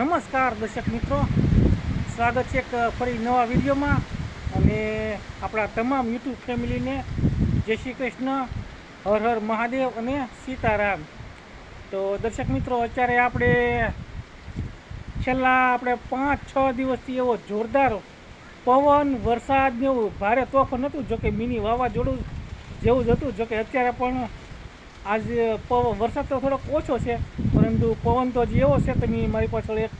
નમસ્કાર દર્શક મિત્રો. સ્વાગત છે એક ફરી નવા વિડીયોમાં. અને આપણા તમામ યુટ્યુબ ફેમિલીને જય શ્રી કૃષ્ણ, હર હર મહાદેવ અને સીતારામ. તો દર્શક મિત્રો, અત્યારે આપણે છેલ્લા આપણે પાંચ છ દિવસથી એવો જોરદાર પવન, વરસાદ ને એવું ભારે તોફાન હતું, જોકે મિની વાવાઝોડું જેવું જ હતું, જોકે અત્યારે પણ આજે વરસાદ તો થોડોક ઓછો છે, પરંતુ પવન તો હજી એવો છે તમે મારી પાછળ એક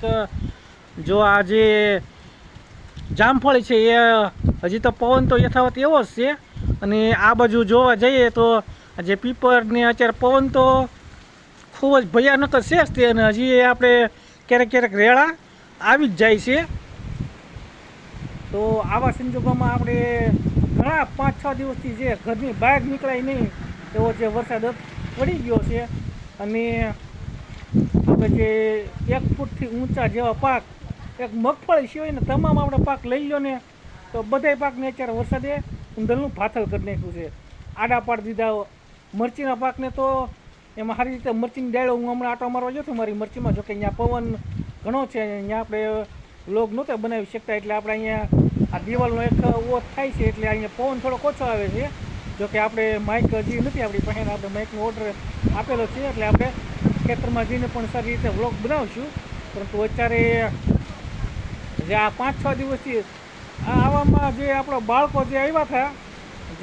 જો આ જે જામફળ છે એ હજી તો પવન તો યથાવત એવો જ છે. અને આ બાજુ જોવા જઈએ તો જે પીપર ને અત્યારે પવન તો ખૂબ જ ભયાનક જ છે તે અને હજી આપણે ક્યારેક ક્યારેક રેળા આવી જ જાય છે. તો આવા સંજોગોમાં આપણે ઘણા પાંચ છ દિવસથી જે ઘરની બહાર નીકળાય નહીં એવો જે વરસાદ પડી ગયો છે અને આપણે જે એક ફૂટથી ઊંચા જેવા પાક, એક મગફળી સિવાય ને તમામ આપણે પાક લઈ લો ને, તો બધાય પાકને અત્યારે વરસાદે ઉંદરનું ભાથલ કરી નાખ્યું છે. આડા પાડી દીધા, મરચીના પાકને તો એમાં સારી રીતે મરચીની ડાળો હું હમણાં આટો મારવા ગયો છું, મારી મરચીમાં જોકે અહીંયા પવન ઘણો છે, અહીંયા આપણે લોગ નહોતા બનાવી શકતા, એટલે આપણે અહીંયા આ દિવાલનો એક ઓત થાય છે, એટલે અહીંયા પવન થોડોક ઓછો આવે છે. જોકે આપણે માઇક હજી નથી આપણી પાસે આપણે માઇકનો ઓર્ડર આપેલો છે, એટલે આપણે ખેતરમાં જઈને પણ સારી રીતે વ્લોગ બનાવશું. પરંતુ અત્યારે જે આ પાંચ છ દિવસથી આવામાં જે આપણા બાળકો જે આવ્યા હતા,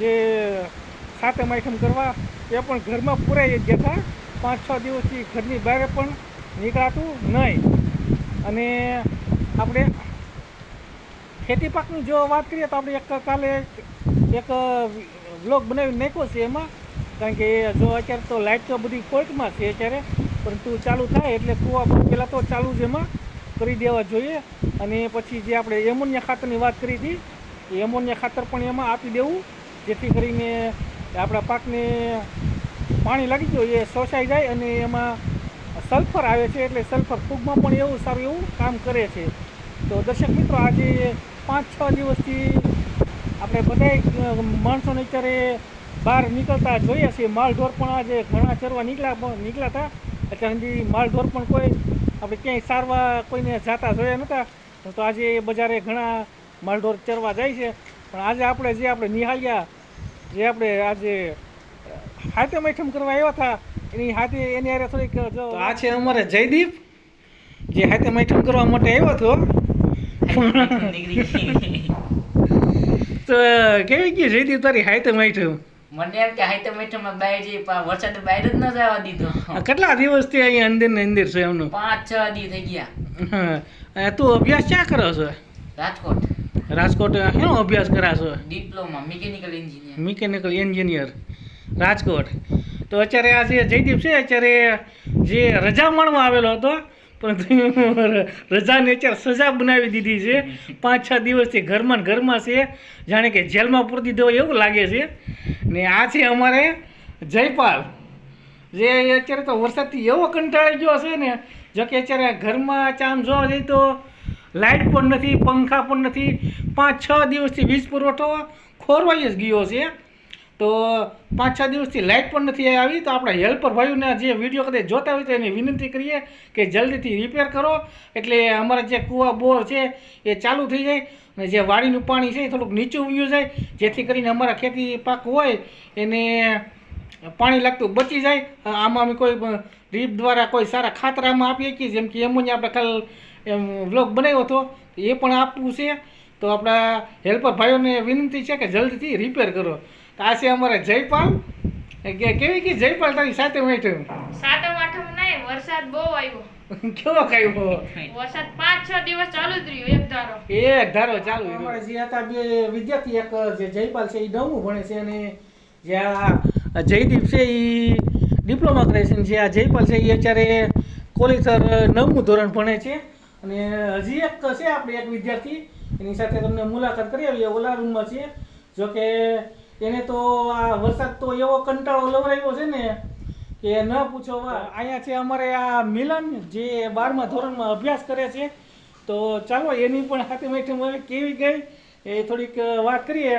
જે સાતમ આઈટમ કરવા, એ પણ ઘરમાં પૂરાઈ ગયા હતા. પાંચ છ દિવસથી ઘરની બહાર પણ નીકળાતું નહીં. અને આપણે ખેતી પાકની જો વાત કરીએ તો આપણે એક કાલે એક વ્લોગ બનાવી નાખ્યો છે એમાં. કારણ કે જો અત્યારે તો લાઇટ તો બધી કોર્ટમાં છે અત્યારે, પરંતુ ચાલુ થાય એટલે કૂવા પહેલાં તો ચાલુ જ એમાં કરી દેવા જોઈએ. અને પછી જે આપણે એમોનિયા ખાતરની વાત કરી હતી એમોનિયા ખાતર પણ એમાં આપી દેવું. જેથી કરીને આપણા પાકને પાણી લાગી ગયું, એ શોષાઈ જાય અને એમાં સલ્ફર આવે છે એટલે સલ્ફર ફૂગમાં પણ એવું સારું એવું કામ કરે છે. તો દર્શક મિત્રો, આજે પાંચ છ દિવસથી આપણે બધા માણસોને અત્યારે બહાર નીકળતા જોઈએ છીએ. માલઢોર પણ આજે ઘણા ચરવા નીકળ્યા નીકળ્યા હતા. અત્યાર સુધી માલઢોર પણ કોઈ આપણે ક્યાંય સારવા કોઈને જાતા જોયા નહોતા તો આજે બજારે ઘણા માલઢોર ચરવા જાય છે. પણ આજે આપણે જે આપણે નિહાળ્યા જે આપણે આજે હાથે મૈઠમ કરવા આવ્યા હતા એની હાથે એની હારે થોડીક જો આ છે અમારે જયદીપ જે હાથે મૈઠમ કરવા માટે આવ્યો હતો. તો કેવી ગઈ જયદીપ તારી હાથે મૈઠમ મને એમ કે હાઈતે મીઠામાં બાય જઈ પણ વરસાદ બહાર જ ન જવા દીધો. કેટલા દિવસથી અહીંયા અંદર ને અંદર છે એમનું? પાંચ છ દી થઈ ગયા. હા. તું અભ્યાસ ક્યાં કરો છો? રાજકોટ. રાજકોટ શેનો અભ્યાસ કરા છો? Diploma mechanical engineer mechanical engineer Rajkot. તો અત્યારે આ જે જયદીપ છે અત્યારે જે રજા માણવા આવેલો હતો પરંતુ રજા અત્યારે સજા બનાવી દીધી છે. પાંચ છ દિવસથી ઘરમાં ઘરમાં છે. જાણે કે જેલમાં પૂરતી દીધો એવું લાગે છે. ને આ છે અમારે જયપાલ. જે અત્યારે તો વરસાદથી એવો કંટાળી ગયો છે ને, જો કે અત્યારે ઘરમાં ચામ જોવા જઈએ તો લાઇટ પણ નથી, પંખા પણ નથી. પાંચ છ દિવસથી વીજ પુરવઠો ખોરવાઈ જ ગયો છે. તો પાંચ છ દિવસથી લાઇટ પણ નથી આવી, તો આપણા હેલ્પર ભાઈઓને જે વીડિયો કદાચ જોતા હોય તો એની વિનંતી કરીએ કે જલ્દીથી રિપેર કરો. એટલે અમારા જે કૂવા બોર છે એ ચાલુ થઈ જાય અને જે વાડીનું પાણી છે એ થોડુંક નીચું વયું જાય, જેથી કરીને અમારા ખેતી પાક હોય એને પાણી લાગતું બચી જાય. આમાં અમે કોઈ ડ્રીપ દ્વારા કોઈ સારા ખાતરામાં આપીએ કે જેમ કે એમોનિયા આપણે કાલ એમ વ્લોગ બનાવ્યો હતો એ પણ આપવું છે. તો આપણા હેલ્પર ભાઈઓને વિનંતી છે કે જલ્દીથી રિપેર કરો. છે અમારે જયપાલ. કે કેવી કે જયપાલ તારી સાથે બેઠું? સાતમ આઠમ નહીં વરસાદ બહુ આવ્યો. કેવો કાયો વરસાદ પાંચ છ દિવસ ચાલુ જ રહ્યો એક ધારો. એક ધારો ચાલુ અમારે જે હતા બે વિદ્યાર્થી એક જે જયપાલ છે એ નવમું ભણે છે અને જે આ જયદીપ છે એ ડિપ્લોમા કરે છે. જે આ જયપાલ છે એ અત્યારે કોલેસર નવમું ધોરણ ભણે છે. અને હજી એક છે આપણે એક વિદ્યાર્થી. એની સાથે તમને મુલાકાત કરી આવીએ ઓલા રૂમમાં છે જોકે એને તો આ વરસાદ તો એવો કંટાળો લવરાયો છે ને કે ન પૂછો અહીંયા છે અમારે આ મિલન જે બારમા ધોરણમાં અભ્યાસ કરે છે. તો ચાલો એની પણ હાથે મેઠમ હવે કેવી ગઈ એ થોડીક વાત કરીએ.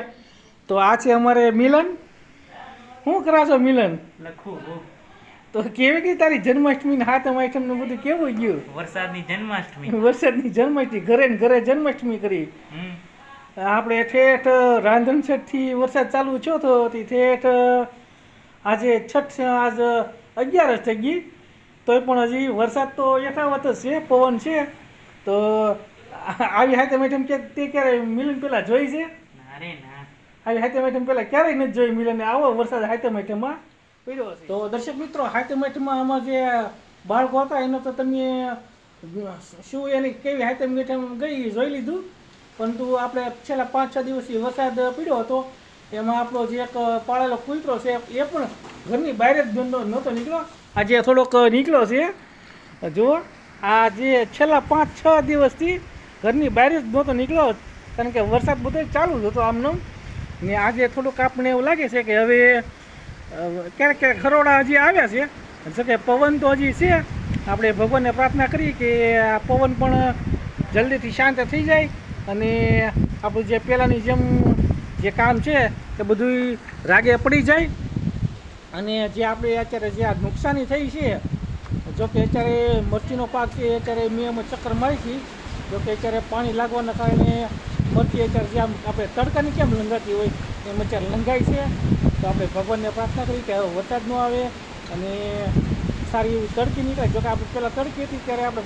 તો આ છે અમારે મિલન. શું કરા છો મિલન? લખું તો કેવી ગઈ તારી જન્માષ્ટમી ને હાથમ આઈટમ ને બધું કેવું ગયું? વરસાદની જન્માષ્ટમી. વરસાદની જન્માષ્ટમી ઘરે ને ઘરે જન્માષ્ટમી કરી. હમ. આપણે ઠેઠ રાંધણછઠથી વરસાદ ચાલુ થયો તો ઠેઠ આજે છઠ આજ અગિયારસ થઈ ગઈ. તોય પણ હજી વરસાદ તો યથાવત જ છે પવન છે. તો આવી હાથે મેઠમ કે તે ક્યારે મિલન પેલા જોઈ છે? ના રે ના. આવી હાથે મેઠમ પેલા ક્યારેય નથી જોઈ મિલન આવો વરસાદ હાથે મેઠમમાં પડ્યો છે. તો દર્શક મિત્રો હાથે મેઠમાં આમાં જે બાળકો હતા એનો તો તમે શું એની કેવી હાથે મેઠમ ગઈ જોઈ લીધું? પરંતુ આપણે છેલ્લા પાંચ, છ દિવસથી વરસાદ પડ્યો હતો. એમાં આપણો જે એક પાળેલો કૂતરો છે, એ પણ ઘરની બહાર જ ગંદો નહોતો નીકળ્યો. આજે થોડોક નીકળ્યો છે. જુઓ આ જે છેલ્લા પાંચ, છ દિવસથી ઘરની બહાર જ નહોતો નીકળ્યો. કારણ કે વરસાદ બધો ચાલુ જ હતો આમનો. ને આજે થોડુંક આપણને એવું લાગે છે કે હવે ક્યારેક ક્યારેક ખરોડા હજી આવ્યા છે. જો કે પવન તો હજી છે. આપણે ભગવાનને પ્રાર્થના કરી કે આ પવન પણ જલ્દીથી શાંત થઈ જાય. અને આપણું જે પહેલાંની જેમ જે કામ છે તે બધું રાગે પડી જાય. અને જે આપણે અત્યારે જે આ નુકસાની થઈ છે જો કે અત્યારે મરચીનો પાક છે અત્યારે મેં ચક્કર મારી છે જો કે અત્યારે પાણી લાગવાના કારણે મરચી અત્યારે જે આમ આપણે તડકાની કેમ લંગાતી હોય એમ અત્યારે લંગાય છે. તો આપણે ભગવાનને પ્રાર્થના કરી કે હવે વરસાદ ન આવે અને સારી એવી તડકી નીકળે. જો કે આપણે પહેલાં તડકી હતી ત્યારે આપણે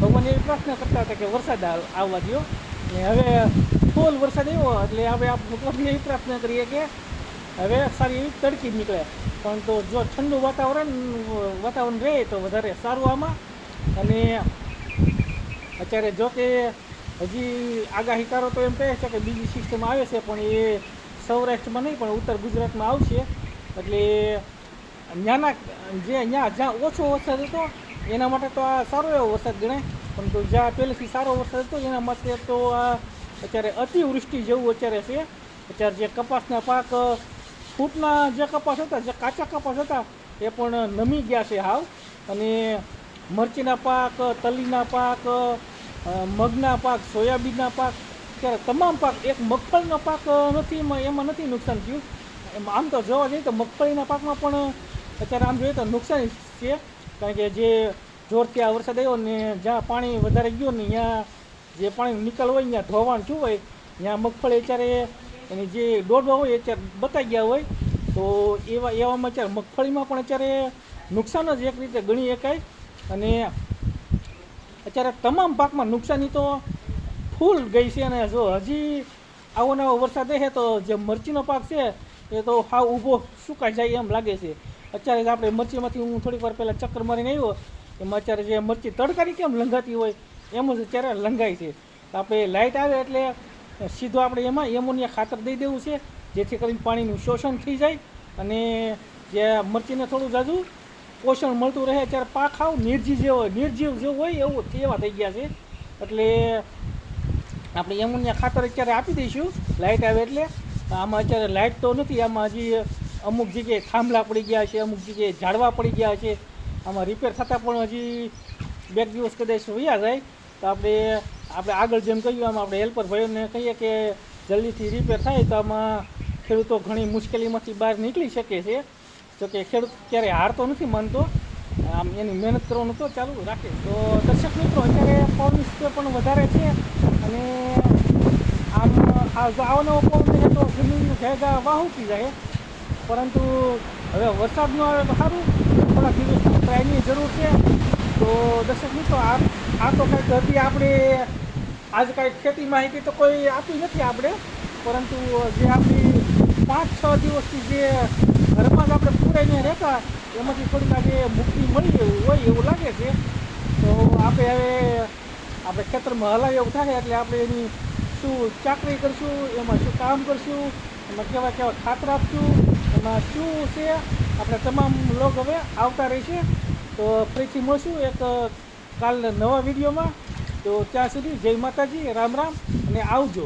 ભગવાન એવી પ્રાર્થના કરતા હતા કે વરસાદ આવ- આવવા દો હવે ફૂલ વરસાદ આવ્યો, એટલે હવે આપણે ભગવાનને એવી પ્રાર્થના કરીએ કે હવે સારી એવી તડકી નીકળે. પણ તો જો ઠંડુ વાતાવરણ વાતાવરણ રહે તો વધારે સારું આમાં. અને અત્યારે જો કે હજી આગાહીકારો તો એમ કહે છે કે બીજી સિસ્ટમ આવે છે, પણ એ સૌરાષ્ટ્રમાં નહીં, પણ ઉત્તર ગુજરાતમાં આવશે. એટલે ત્યાંના જે અહીંયા જ્યાં ઓછો વરસાદ હતો, એના માટે તો આ સારો એવો વરસાદ ગણાય. પરંતુ જ્યાં પહેલેથી સારો વરસાદ હતો, એના માટે તો આ અત્યારે અતિવૃષ્ટિ જેવું અત્યારે છે. અત્યારે જે કપાસના પાક, ફૂટના જે કપાસ હતા, જે કાચા કપાસ હતા, એ પણ નમી ગયા છે હાવ. અને મરચીના પાક, તલીના પાક મગના પાક, સોયાબીનના પાક ત્યારે તમામ પાક, એક મગફળીનો પાક નથી, એમાં નથી નુકસાન થયું. એમાં આમ તો જોવા જઈએ તો મગફળીના પાકમાં પણ અત્યારે આમ જોઈએ તો નુકસાન છે. કારણ કે જે જોરથી આ વરસાદ આવ્યો ને જ્યાં પાણી વધારે ગયું ને ત્યાં જે પાણી નિકાલ હોય ત્યાં ધોવાણ શું હોય, ત્યાં મગફળી અત્યારે એની જે ડોડવા હોય અત્યારે બતાઈ ગયા હોય. તો એવા એવામાં અત્યારે મગફળીમાં પણ અત્યારે નુકસાન જ એક રીતે ગણી શકાય. અને અત્યારે તમામ પાકમાં નુકસાની તો ફૂલ ગઈ છે અને જો હજી આવો નવો વરસાદ રહે તો જે મરચીનો પાક છે એ તો હાવ ઊભો સુકાઈ જાય એમ લાગે છે. અત્યારે આપણે મરચીમાંથી હું થોડીક વાર પહેલાં ચક્કર મારીને આવ્યો એમાં અત્યારે જે મરચી તડકારી કેમ લંઘાતી હોય, એમ જ અત્યારે લંઘાય છે. તો આપણે લાઇટ આવે એટલે સીધું આપણે એમાં એમોનિયા ખાતર દઈ દેવું છે, જેથી કરીને પાણીનું શોષણ થઈ જાય અને જે મરચીને થોડું જાજુ પોષણ મળતું રહે ત્યારે પાક ખાવ નિર્જીવ જેવો નિર્જીવ જેવો હોય એવું એવા થઈ ગયા છે. એટલે આપણે એમોનિયા ખાતર અત્યારે આપી દઈશું લાઇટ આવે એટલે. આમાં અત્યારે લાઇટ તો નથી, આમાં હજી અમુક જગ્યાએ થાંભલા પડી ગયા છે, અમુક જગ્યાએ ઝાડવા પડી ગયા છે. આમાં રિપેર થતાં પણ હજી બે દિવસ કદાચ વયા જાય. તો આપણે આપણે આગળ જેમ કહ્યું, આમ આપણે હેલ્પર ભાઈઓને કહીએ કે જલ્દીથી રિપેર થાય તો આમાં ખેડૂતો ઘણી મુશ્કેલીમાંથી બહાર નીકળી શકે છે. જોકે ખેડૂત ક્યારેય હારતો નથી માનતો. આમ એની મહેનત કરવાનું તો ચાલુ રાખે. તો દર્શક મિત્રો, અત્યારે પવનની સ્પીડ પણ વધારે છે અને આમ આ જો પવન તો જમીનનું ભેગા વાહુકી જાય. પરંતુ હવે વરસાદ ન આવે તો સારું. થોડા દિવસ ટ્રાયની જરૂર છે. તો દર્શક મિત્રો, આ આ તો કાંઈક હતી આપણે આજ કાંઈ ખેતી માહિતી તો કોઈ આપી નથી આપણે. પરંતુ જે આપણી પાંચ છ દિવસથી જે ઘરમાં જ આપણે પૂરાઈને રહેતા, એમાંથી થોડીક આજે મુક્તિ મળી હોય એવું લાગે છે. તો આપણે હવે આપણે ખેતરમાં હલાવી એવું થાય એટલે આપણે એની શું ચાકરી કરશું, એમાં શું કામ કરશું, એમાં કેવા કેવા ખાતર આપશું, એમાં શું છે આપણે તમામ લોક હવે આવતા રહેશે. તો ફરીથી મળશું એક કાલના નવા વિડીયોમાં. તો ત્યાં સુધી જય માતાજી, રામ રામ અને આવજો.